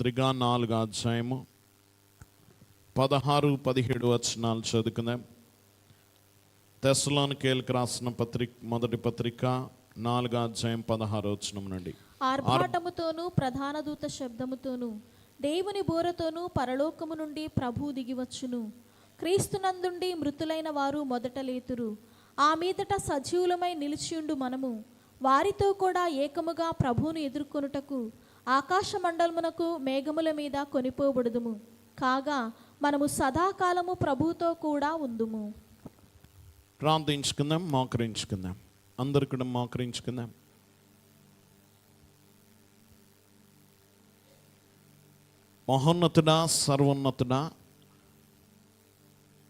పత్రిక నాలుగు అధ్యాయము పదహారు పదిహేడు వచనాలు చదువుకుందాం. తెస్సలోనికేలకు రాసిన పత్రిక మొదటి పత్రిక నాలుగు అధ్యాయం పదహారు వచనం నుండి. ఆర్భాటముతోను ప్రధాన దూత శబ్దముతోను దేవుని బోరతోనూ పరలోకము నుండి ప్రభు దిగివచ్చును క్రీస్తునందుండి మృతులైన వారు మొదట లేతురు. ఆ మీదట సజీవులమై నిలిచియుండు మనము. వారితో కూడా ఏకముగా ప్రభువును ఎదుర్కొనుటకు ఆకాశ మండలమునకు మేఘముల మీద కొనిపోబడుదుము. కాగా మనము సదాకాలము ప్రభుతో కూడా ఉందుము. ప్రార్థించుకుందాం మోకరించుకుందాం. అందరు కూడా మోకరించుకుందాం. మహోన్నతుడా సర్వోన్నతుడా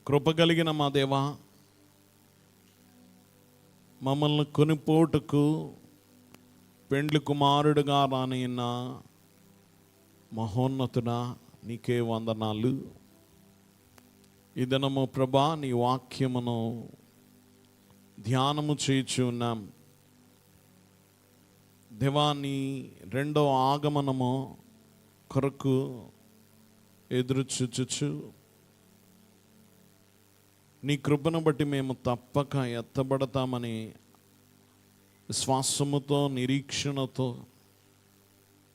కృపగలిగిన మా దేవా మమ్మల్ని కొనిపోటుకు పెండ్లి కుమారుడుగా రానిన్న మహోన్నతుడా నీకే వందనాలు. ఇదనము ప్రభా నీ వాక్యమును ధ్యానము చేయుచు ఉన్నాం. దేవాన్ని రెండవ ఆగమనము కొరకు ఎదురు చూచుచు. నీ కృపను బట్టి మేము తప్పక ఎత్తబడతామని విశ్వాసముతో నిరీక్షణతో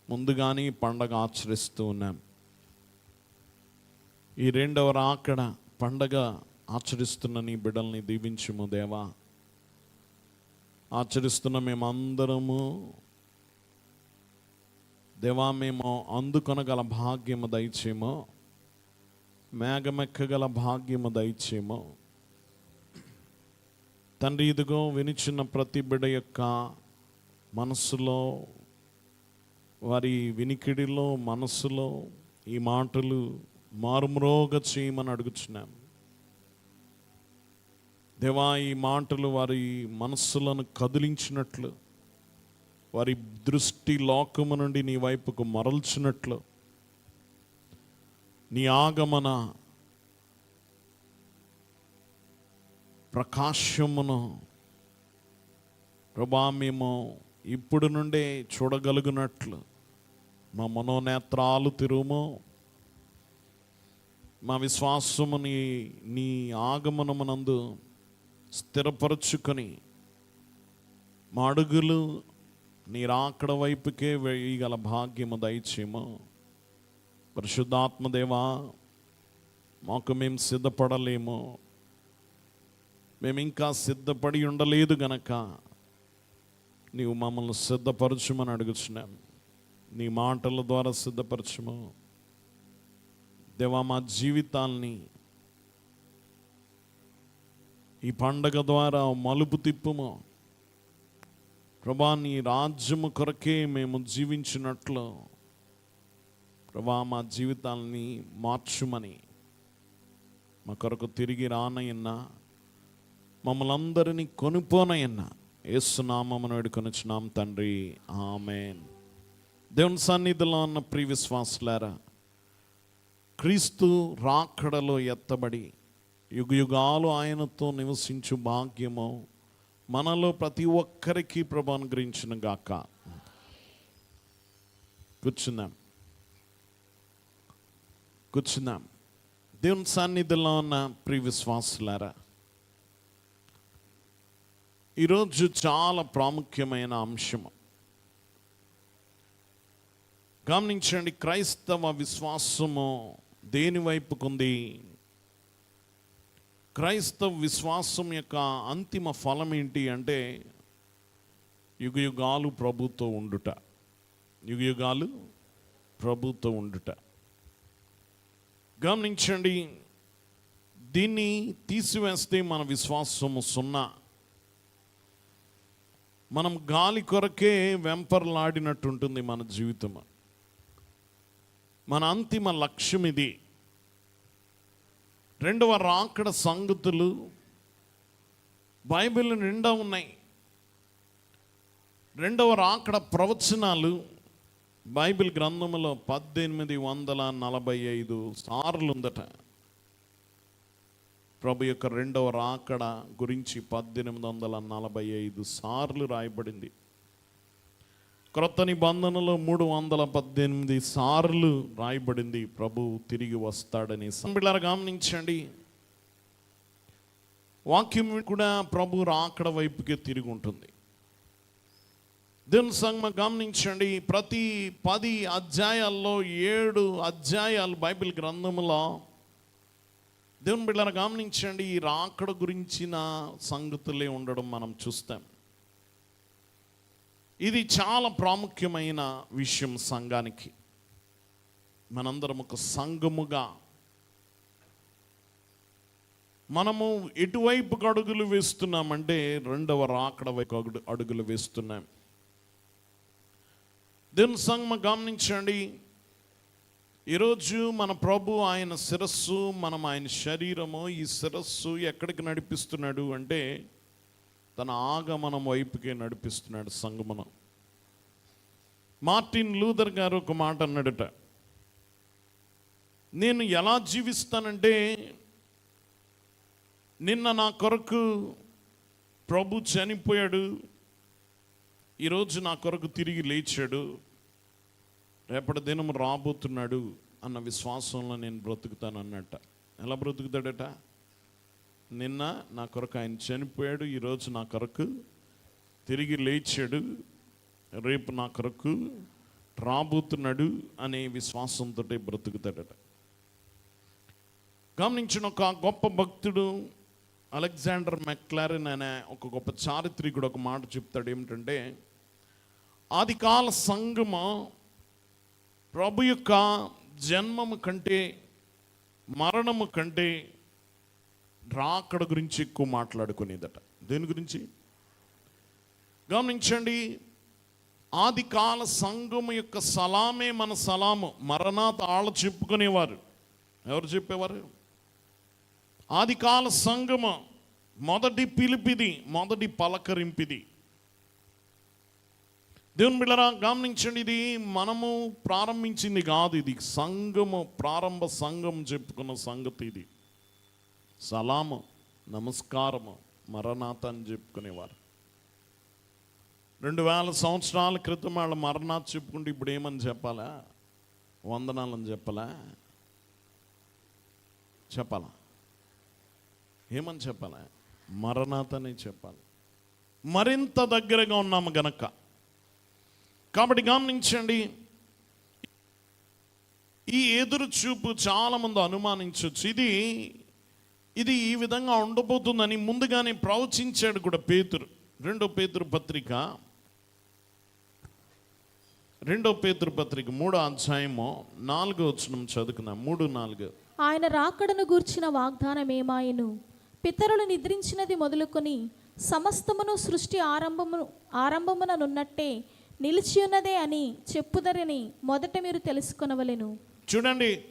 ముందుగానే పండగ ఆచరిస్తూ ఉన్నాం. ఈ రెండవ రాకడ పండగ ఆచరిస్తున్న నీ బిడ్డల్ని దీవించుము దేవా. ఆచరిస్తున్న మేమందరము దేవా మేము అందుకొనగల భాగ్యము దయచేమో మేఘమెక్కగల భాగ్యము దయచేమో తండ్రి ఇదిగో వినిచిన ప్రతి బిడ యొక్క మనసులో వారి వినికిడిలో మనస్సులో ఈ మాటలు మారుమ్రోగ చేయమని అడుగుచున్నాం దేవా ఈ మాటలు వారి మనస్సులను కదిలించినట్లు వారి దృష్టి లోకము నుండి నీ వైపుకు మరల్చినట్లు నీ ఆగమన ప్రకాశమును ప్రభా మేము ఇప్పుడు నుండే చూడగలుగునట్లు మా మనోనేత్రాలు తిరుము మా విశ్వాసముని నీ ఆగమనమునందు స్థిరపరచుకొని మా అడుగులు నీ రాకడ వైపుకే వేయగల భాగ్యము దయచేము పరిశుద్ధాత్మదేవా మాకు మేము సిద్ధపడలేము. మేము ఇంకా సిద్ధపడి ఉండలేదు గనక నీవు మమ్మల్ని సిద్ధపరచుమని అడుగుచున్నాం. నీ మాటల ద్వారా సిద్ధపరచుము. దేవా మా జీవితాల్ని ఈ పండగ ద్వారా మలుపు తిప్పుము. ప్రభా నీ రాజ్యము కొరకే మేము జీవించినట్లు ప్రభా మా జీవితాల్ని మార్చుమని మా కొరకు తిరిగి రానయ్యన్నా మమ్మల్ని అందరినీ కొనుపోనయ్యన్నా ఏసునామమును వేడుకొనిచున్నాం తండ్రి. ఆమెన్. దేవుని సన్నిధిలో ఉన్న ప్రియ విశ్వాసులారా క్రీస్తు రాకడలో ఎత్తబడి యుగయుగాలు ఆయనతో నివసించు భాగ్యము మనలో ప్రతి ఒక్కరికి ప్రభు అనుగ్రహించిన గాక. కూర్చుందాం కూర్చుందాం దేవుని సన్నిధిలో ఉన్న ప్రియ విశ్వాసులారా ఈరోజు చాలా ప్రాముఖ్యమైన అంశము గమనించండి క్రైస్తవ విశ్వాసము దేని వైపుకుంది? క్రైస్తవ విశ్వాసం యొక్క అంతిమ ఫలం ఏంటి అంటే యుగయుగాలు ప్రభుతో ఉండుట. యుగయుగాలు ప్రభుతో ఉండుట. గమనించండి దీన్ని తీసివేస్తే మన విశ్వాసము సున్నా. మనం గాలి కొరకే వెంపర్లాడినట్టుంటుంది మన జీవితం. మన అంతిమ లక్ష్యం ఇది. రెండవ రాకడ సంగతులు బైబిల్ నిండా ఉన్నాయి. రెండవ రాకడ ప్రవచనాలు బైబిల్ గ్రంథములో పద్దెనిమిది వందల నలభై ఐదు సార్లు ఉందట ప్రభు యొక్క రెండవ రాకడ గురించి పద్దెనిమిది వందల నలభై ఐదు సార్లు రాయబడింది. క్రొత్త నిబంధనలో మూడు వందల పద్దెనిమిది సార్లు రాయబడింది. ప్రభు తిరిగి వస్తాడని సంబిళ్ళారు గమనించండి. వాక్యం కూడా ప్రభు రాకడ వైపుకే తిరిగి ఉంటుంది. దీని సంగమ గమనించండి. ప్రతి పది అధ్యాయాల్లో ఏడు అధ్యాయాలు బైబిల్ గ్రంథములో దేవుని బిడ్డలను గమనించండి ఈ రాకడ గురించిన సంగతులే ఉండడం మనం చూస్తాం. ఇది చాలా ప్రాముఖ్యమైన విషయం సంఘానికి. మనందరం ఒక సంఘముగా. మనము ఎటువైపు అడుగులు వేస్తున్నామంటే రెండవ రాకడ వైపు అడుగు అడుగులు వేస్తున్నాం. దేవుని సంఘం గమనించండి ఈరోజు మన ప్రభు ఆయన శిరస్సు మనం ఆయన శరీరము ఈ శిరస్సు ఎక్కడికి నడిపిస్తున్నాడు అంటే తన ఆగమనం వైపుకే నడిపిస్తున్నాడు సంగమనం. మార్టిన్ లూథర్ గారు ఒక మాట అన్నాడట నేను ఎలా జీవిస్తానంటే నిన్న నా కొరకు ప్రభు చనిపోయాడు ఈరోజు నా కొరకు తిరిగి లేచాడు రేపటి దినం రాబోతున్నాడు అన్న విశ్వాసంలో నేను బ్రతుకుతాను అన్నట్ట. ఎలా బ్రతుకుతాడట? నిన్న నా కొరకు ఆయన చనిపోయాడు ఈరోజు నా కొరకు తిరిగి లేచాడు రేపు నా కొరకు రాబోతున్నాడు అనే విశ్వాసంతో బ్రతుకుతాడట. గమనించిన ఒక గొప్ప భక్తుడు అలెగ్జాండర్ మెక్లారెన్ అనే ఒక గొప్ప చారిత్రికుడు ఒక మాట చెప్తాడు ఏమిటంటే ఆదికాల సంగమ ప్రభు యొక్క జన్మము కంటే మరణము కంటే రాకడ గురించి ఎక్కువ మాట్లాడుకునేదట. దేని గురించి? గమనించండి ఆది కాల సంఘము యొక్క సలామే మన సలాము. మరణాత ఆళ్ళ చెప్పుకునేవారు. ఎవరు చెప్పేవారు? ఆది కాల మొదటి పిలిపిది మొదటి పలకరింపిది. దేవుని బిళ్ళరా గమనించండి ఇది మనము ప్రారంభించింది కాదు ఇది. సంఘము ప్రారంభ సంఘం చెప్పుకున్న సంగతి ఇది. సలాము నమస్కారము మరణాత అని చెప్పుకునేవారు. రెండు వేల సంవత్సరాల క్రితం వాళ్ళ మరణాత చెప్పుకుంటే ఇప్పుడు ఏమని చెప్పాలా? వందనాలని చెప్పాలా? చెప్పాలా? ఏమని చెప్పాలా? మరణాతనే చెప్పాలి. మరింత దగ్గరగా ఉన్నాము గనక. కాబట్టి గమనించండి ఈ ఎదురు చూపు చాలా మంది అనుమానించవచ్చు ఇది ఇది ఈ విధంగా ఉండబోతుందని ముందుగానే ప్రవచించాడు కూడా పేతురు. రెండో పేతురు పత్రిక రెండో పేతురు పత్రిక మూడో అధ్యాయము నాలుగో వచ్చిన చదువుకున్నాం మూడు నాలుగు. ఆయన రాకడను గూర్చిన వాగ్దానం ఏమాయను? పితరులు నిద్రించినది మొదలుకొని సమస్తమును సృష్టి ఆరంభము ఆరంభముననున్నట్టే నిలిచి ఉన్నదే అని చెప్పుదరని మొదట మీరు తెలుసుకొనవలెను. చూడండి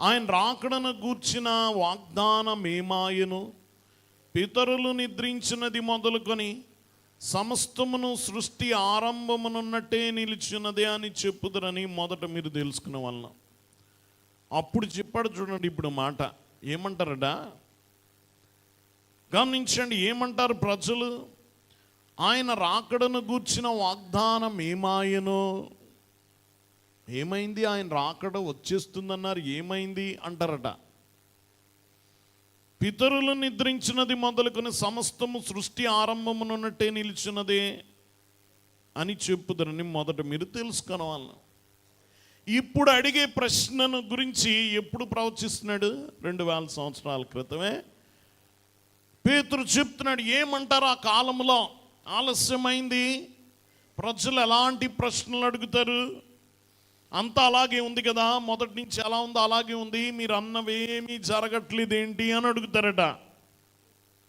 ఆయన రాకడను గూర్చిన వాగ్దానం ఏమాయను పితరులు నిద్రించినది మొదలుకొని సమస్తమును సృష్టి ఆరంభమునున్నట్టే నిలిచినదే అని చెప్పుదరని మొదట మీరు తెలుసుకున్న వలన అప్పుడు చెప్పాడు చూడండి ఇప్పుడు మాట. ఏమంటారట? గమనించండి ఏమంటారు ప్రజలు? ఆయన రాకడను గూర్చిన వాగ్దానం ఏమాయను? ఏమైంది? ఆయన రాకడ వచ్చేస్తుందన్నారు ఏమైంది? అంటారట. పితరులు నిద్రించినది మొదలుకొని సమస్తము సృష్టి ఆరంభమునున్నట్టే నిలిచినదే అని చెప్పుదరని మొదట మీరు తెలుసుకోవాలి ఇప్పుడు అడిగే ప్రశ్నను గురించి ఎప్పుడు ప్రవచిస్తున్నాడు? రెండు వేల సంవత్సరాల క్రితమే. పేతురు చెప్తున్నాడు ఏమంటారు ఆ కాలంలో ఆలస్యమైంది. ప్రజలు ఎలాంటి ప్రశ్నలు అడుగుతారు? అంతా అలాగే ఉంది కదా. మొదటి నుంచి ఎలా ఉందో అలాగే ఉంది. మీరు అన్నవేమీ జరగట్లేదు ఏంటి అని అడుగుతారట.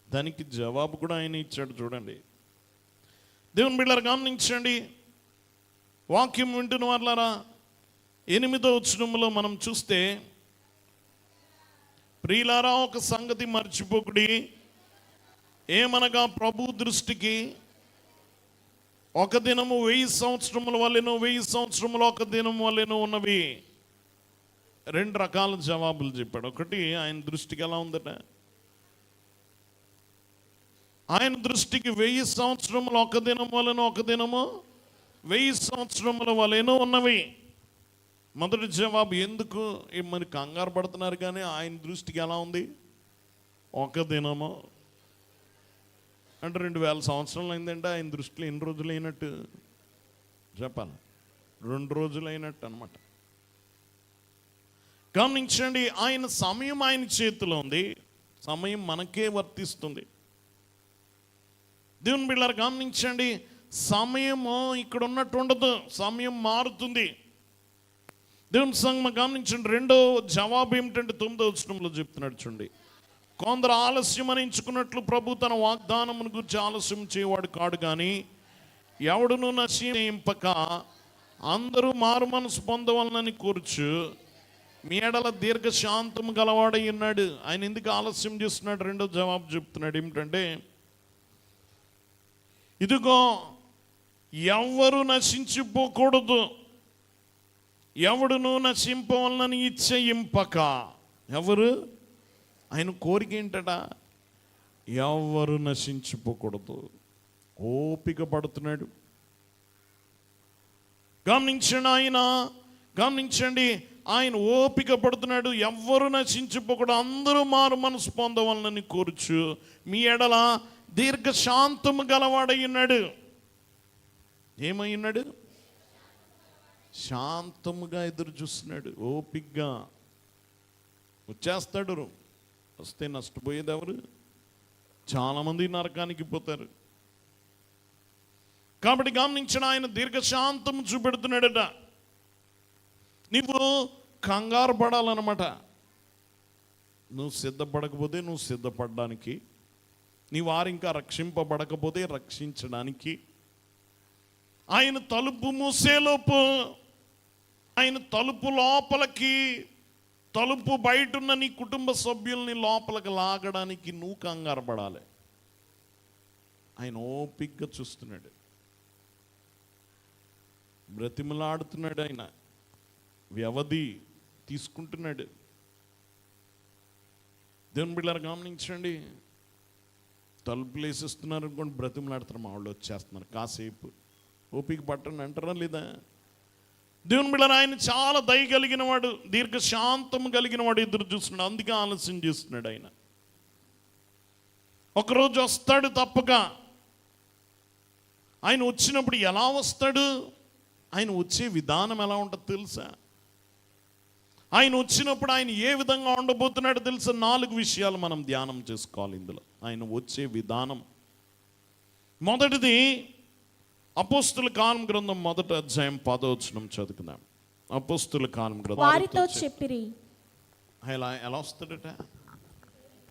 దానికి జవాబు కూడా ఆయన ఇచ్చాడు చూడండి. దేవుని బిళ్ళారు గమనించండి. వాక్యం వింటున్న వాళ్ళారా ఎనిమిదో వచ్చినంలో మనం చూస్తే ప్రియులారా ఒక సంగతి మర్చిపోకుడి. ఏమనగా ప్రభు దృష్టికి ఒక దినము వెయ్యి సంవత్సరముల వల్లెను వెయ్యి సంవత్సరములు ఒక దినం వల్లెను ఉన్నవి. రెండు రకాల జవాబులు చెప్పాడు. ఒకటి ఆయన దృష్టికి ఎలా ఉందట? ఆయన దృష్టికి వెయ్యి సంవత్సరములు ఒక దినం వలన ఒక దినము వెయ్యి సంవత్సరముల వలెనో ఉన్నవి. మొదటి జవాబు ఎందుకు? మరి కంగారు పడుతున్నారు కానీ ఆయన దృష్టికి ఎలా ఉంది? ఒక దినము అంటే రెండు వేల సంవత్సరాలు అయిందంటే ఆయన దృష్టిలో ఎన్ని రోజులు అయినట్టు చెప్పాలి. రెండు రోజులు అయినట్టు అనమాట గమనించండి ఆయన సమయం ఆయన చేతిలో ఉంది. సమయం మనకే వర్తిస్తుంది. దేవుని బిళ్ళారు గమనించండి సమయము ఇక్కడ ఉన్నట్టు ఉండదు. సమయం మారుతుంది. దేవుని సంగమ గమనించండి. రెండో జవాబు ఏమిటంటే తొమ్మిదో వచ్చినంలో చెప్తున్నాడు చూడండి. కొందరు ఆలస్యం అనించుకున్నట్లు ప్రభు తన వాగ్దానమును గురించి ఆలస్యం చేయవాడు కాడు కానీ ఎవడును నశింపక అందరూ మారు మనసు పొందవలనని కూర్చు. మీ ఎడల దీర్ఘశాంతము గలవాడై ఉన్నాడు. ఆయన ఎందుకు ఆలస్యం చేస్తున్నాడు? రెండో జవాబు చెప్తున్నాడు. ఏమిటంటే ఇదిగో ఎవరు నశించిపోకూడదు. ఎవడును నశింపవలనని ఇచ్చయింపక ఎవరు? ఆయన కోరిక ఏంటట? ఎవరు నశించిపోకూడదు. ఓపిక పడుతున్నాడు. గమనించండి ఆయన గమనించండి. ఆయన ఓపిక పడుతున్నాడు. ఎవ్వరు నశించిపోకూడదు. అందరూ మారు మనసు పొందవాలని కోరుచు. మీ ఎడల దీర్ఘశాంతము శాంతము ఉన్నాడు. ఏమై శాంతముగా ఎదురు చూస్తున్నాడు. ఓపిగ్గా. వచ్చేస్తాడు వస్తే నష్టపోయేది ఎవరు చాలామంది నరకానికి పోతారు. కాబట్టి గమనించిన ఆయన దీర్ఘశాంతం చూపెడుతున్నాడట. నువ్వు కంగారు పడాలన్నమాట. నువ్వు సిద్ధపడకపోతే నువ్వు సిద్ధపడడానికి నీ వారు ఇంకా రక్షింపబడకపోతే రక్షించడానికి. ఆయన తలుపు మూసేలోపు ఆయన తలుపు లోపలికి తలుపు బయట ఉన్న నీ కుటుంబ సభ్యుల్ని లోపలికి లాగడానికి నువ్వు కంగారు పడాలి. ఆయన ఓపిగ్గా చూస్తున్నాడు. బ్రతిమలాడుతున్నాడు ఆయన. వ్యవధి తీసుకుంటున్నాడు. దేవుని బిళ్ళారు గమనించండి. తలుపులు వేసిస్తున్నారు అనుకోండి బ్రతిమలాడుతారు మా వాళ్ళు వచ్చేస్తున్నారు. కాసేపు ఓపిక పట్టండి అంటారా లేదా? దేవుని బిడ్డ ఆయన చాలా దయ కలిగిన వాడు దీర్ఘశాంతం కలిగిన వాడు ఎదురు చూస్తున్నాడు. అందుకే ఆలస్యం చేస్తున్నాడు ఆయన. ఒకరోజు వస్తాడు తప్పక. ఆయన వచ్చినప్పుడు ఎలా వస్తాడు? ఆయన వచ్చే విధానం ఎలా ఉంటుందో తెలుసా? ఆయన వచ్చినప్పుడు ఆయన ఏ విధంగా ఉండబోతున్నాడో తెలుసా? నాలుగు విషయాలు మనం ధ్యానం చేసుకోవాలి ఇందులో. ఆయన వచ్చే విధానం. మొదటిది అపోస్తుల కాలం గ్రంథం మొదట అధ్యాయం పదవచనం చదువుకుందాం. అపోస్తుల కాలం గ్రంథం. వారితో చెప్పిరి. ఎలా ఎలా వస్తాడట?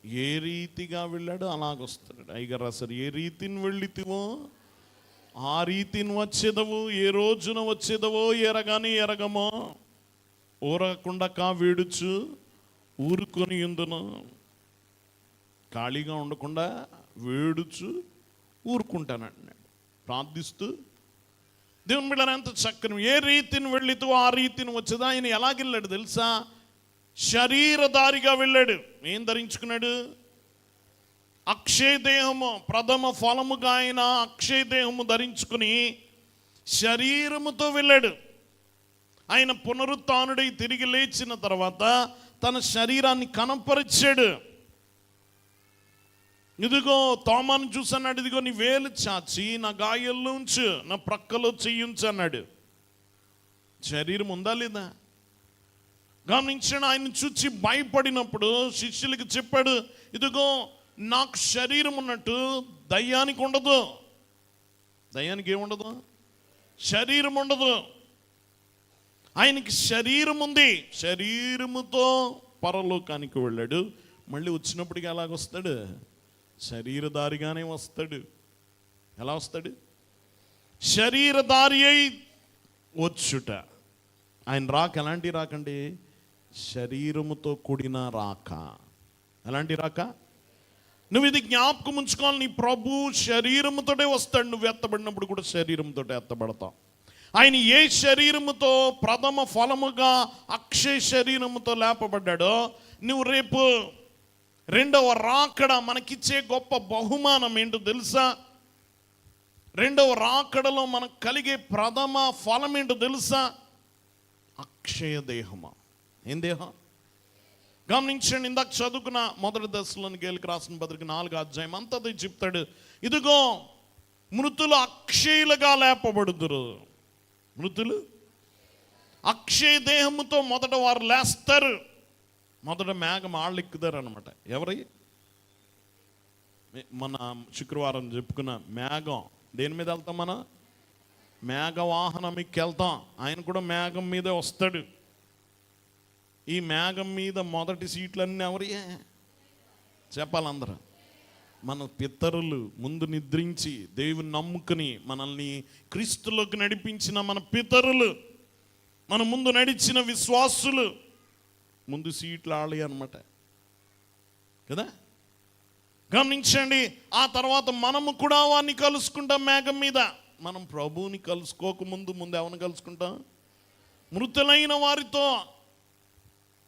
ఏ రీతిగా వెళ్ళాడో అలాగొస్తాడట అయ్యగారు అసలు ఏ రీతిని వెళ్ళితివో ఆ రీతిని వచ్చేదవు ఏ రోజున వచ్చేదవో ఎరగాని ఎరగమో ఊరకుండా కా వేడుచు ఊరుకొని ఎందును ఖాళీగా ఉండకుండా వేడుచు ఊరుకుంటానంటున్నాడు. ప్రార్థిస్తూ దేవుని బిడ్డ ఎంత చక్కని ఏ రీతిని వెళ్ళితో ఆ రీతిని వచ్చేదా? ఆయన ఎలాగెళ్ళాడు తెలుసా? శరీరధారిగా వెళ్ళాడు. ఏం ధరించుకున్నాడు? అక్షయ దేహము ప్రథమ ఫలముగా ఆయన అక్షయ దేహము ధరించుకుని శరీరముతో వెళ్ళాడు. ఆయన పునరుత్డై తిరిగి లేచిన తర్వాత తన శరీరాన్ని కనపరిచాడు. ఇదిగో తోమాను చూసన్నాడు ఇదిగో నీ వేలు చాచి నా గాయల్లో ఉంచు నా ప్రక్కలో చెయ్యుంచు అన్నాడు. శరీరం ఉందా లేదా? గమనించిన ఆయన చూచి భయపడినప్పుడు శిష్యులకి చెప్పాడు ఇదిగో నాకు శరీరం ఉన్నట్టు దయ్యానికి ఉండదు. దయ్యానికి ఏముండదు శరీరం ఉండదు. ఆయనకి శరీరం ఉంది. శరీరముతో పరలోకానికి వెళ్ళాడు. మళ్ళీ వచ్చినప్పటికీ అలాగొస్తాడు శరీరధారిగానే వస్తాడు. ఎలా వస్తాడు? శరీరదారి అయి వచ్చుట. ఆయన రాక ఎలాంటి రాకండి శరీరముతో కూడిన రాక. ఎలాంటి రాక? నువ్వు ఇది జ్ఞాపకం ఉంచుకోవాలి. నీ ప్రభు శరీరముతోటే వస్తాడు. నువ్వు ఎత్తబడినప్పుడు కూడా శరీరంతో ఎత్తబడతావు. ఆయన ఏ శరీరముతో ప్రథమ ఫలముగా అక్షయ శరీరముతో లేపబడ్డాడో నువ్వు రేపు రెండవ రాకడ మనకిచ్చే గొప్ప బహుమానం ఏంటో తెలుసా? రెండవ రాకడలో మనకు కలిగే ప్రథమ ఫలం ఏంటో తెలుసా? అక్షయ దేహమా. ఏం దేహం? గమనించండి ఇందాక చదువుకున్న మొదటి దశలోని గేలికి రాసిన బదులుకి నాలుగు అధ్యాయం అంతది చెప్తాడు. ఇదిగో మృతులు అక్షయులుగా లేపబడుదురు. మృతులు అక్షయ దేహముతో మొదట వారు లేస్తారు. మొదట మేఘం ఆళ్ళు ఎక్కుతారు అనమాట ఎవరి మన శుక్రవారం చెప్పుకున్న మేఘం. దేని మీద వెళ్తాం మన? మేఘ వాహనం వెళ్తాం. ఆయన కూడా మేఘం మీదే వస్తాడు. ఈ మేఘం మీద మొదటి సీట్లన్నీ ఎవరియే చెప్పాలి అందరూ మన పితరులు ముందు నిద్రించి దేవుని నమ్ముకుని మనల్ని క్రీస్తులోకి నడిపించిన మన పితరులు మన ముందు నడిచిన విశ్వాసులు ముందు సీట్లు ఆడి అనమాట కదా? గమనించండి ఆ తర్వాత మనము కూడా వారిని కలుసుకుంటాం మేఘం మీద. మనం ప్రభువుని కలుసుకోకముందు ముందు ఎవరిని కలుసుకుంటాం? మృతులైన వారితో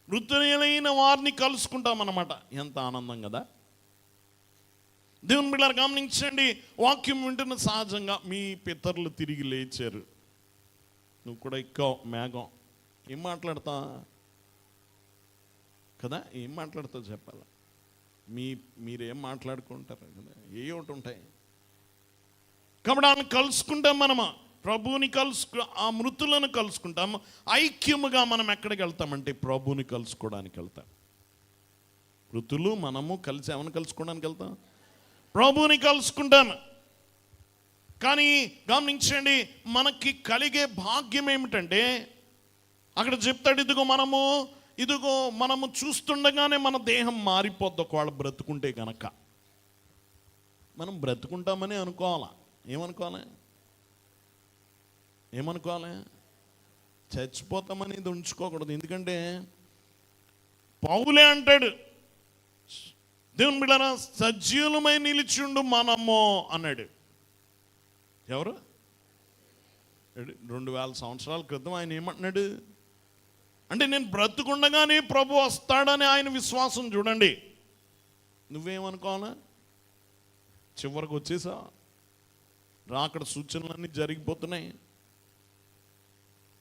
మృతులైన వారిని కలుసుకుంటాం అన్నమాట. ఎంత ఆనందం కదా? దేవుని బిడ్డలు గమనించండి వాక్యం వింటున్న సహజంగా మీ పితరులు తిరిగి లేచారు. నువ్వు కూడా ఎక్కువ మేఘం. ఏం మాట్లాడతా కదా? ఏం మాట్లాడతావు చెప్పాలా? మీ మీరేం మాట్లాడుకుంటారు కదా? ఏ ఒకటి ఉంటాయి. కాబట్టి ఆమె కలుసుకుంటాం మనము. ప్రభువుని కలుసుకు ఆ మృతులను కలుసుకుంటాం. ఐక్యముగా మనం ఎక్కడికి వెళ్తామంటే ప్రభువుని కలుసుకోవడానికి వెళ్తాం. మృతులు మనము కలిసి ఏమైనా కలుసుకోవడానికి వెళ్తాం? ప్రభువుని కలుసుకుంటాం. కానీ గమనించండి మనకి కలిగే భాగ్యం ఏమిటంటే అక్కడ చెప్తాడు ఇదిగో మనము ఇదిగో మనము చూస్తుండగానే మన దేహం మారిపోద్ది ఒకవేళ బ్రతుకుంటే గనక. మనం బ్రతుకుంటామని అనుకోవాలా? ఏమనుకోవాలి? ఏమనుకోవాలి? చచ్చిపోతామని ఇది ఉంచుకోకూడదు. ఎందుకంటే పౌలే అంటాడు దేవుని బిడ్డారా సజీవులమై నిలిచిండు మనము అన్నాడు. ఎవరు? రెండు వేల సంవత్సరాల క్రితం ఆయన ఏమంటున్నాడు? అంటే నేను బ్రతుకుండగానే ప్రభు వస్తాడని ఆయన విశ్వాసం చూడండి. నువ్వేమనుకోవాలా? చివరికి వచ్చేసా? రాకడ సూచనలన్నీ జరిగిపోతున్నాయి.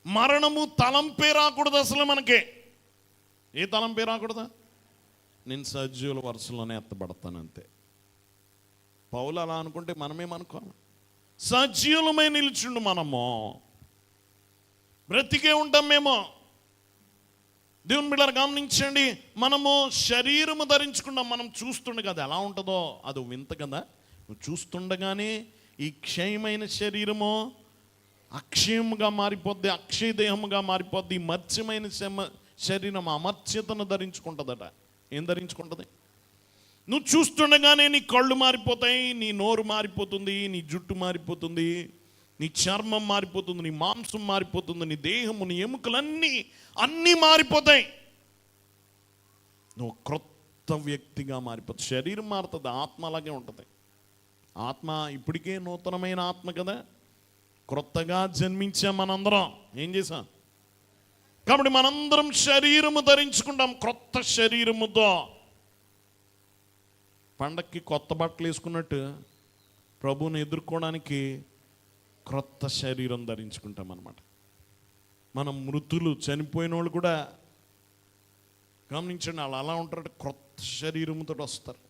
మరణము తలంపే రాకూడదు అసలు మనకే. ఏ తలంపే రాకూడదా? నేను సజీవుల వరుసలోనే ఎత్తబడతాను అంతే. పౌలు అలా అనుకుంటే మనమేమనుకోవాలి? సజీవులమై నిలిచిండు మనము. బ్రతికే ఉంటాం మేము. దేవుని బిడ్డలు గమనించండి. మనము శరీరము ధరించుకున్నాం మనం చూస్తుండగా అది ఎలా ఉంటుందో అది వింత కదా. నువ్వు చూస్తుండగానే ఈ క్షయమైన శరీరము అక్షయముగా మారిపోద్ది అక్షయ దేహముగా మారిపోద్ది. మత్స్యమైన శరీరం అమర్త్యతను ధరించుకుంటుందట. ఏం ధరించుకుంటుంది? నువ్వు చూస్తుండగానే నీ కళ్ళు మారిపోతాయి నీ నోరు మారిపోతుంది నీ జుట్టు మారిపోతుంది. నీ చర్మం మారిపోతుంది నీ మాంసం మారిపోతుంది నీ దేహము నీ ఎముకలన్నీ అన్నీ మారిపోతాయి. నువ్వు క్రొత్త వ్యక్తిగా మారిపోతుంది శరీరం మారుతుంది ఆత్మ అలాగే ఉంటుంది. ఆత్మ ఇప్పటికే నూతనమైన ఆత్మ కదా. క్రొత్తగా జన్మించాం మనందరం. ఏం చేసాం కాబట్టి మనందరం శరీరము ధరించుకుంటాం క్రొత్త శరీరముతో. పండక్కి కొత్త బట్టలు వేసుకున్నట్టు ప్రభువుని ఎదుర్కోవడానికి క్రొత్త శరీరం ధరించుకుంటాం అన్నమాట. మనం మృతులు చనిపోయిన వాళ్ళు కూడా గమనించండి వాళ్ళు అలా ఉంటారు క్రొత్త శరీరంతో వస్తారు.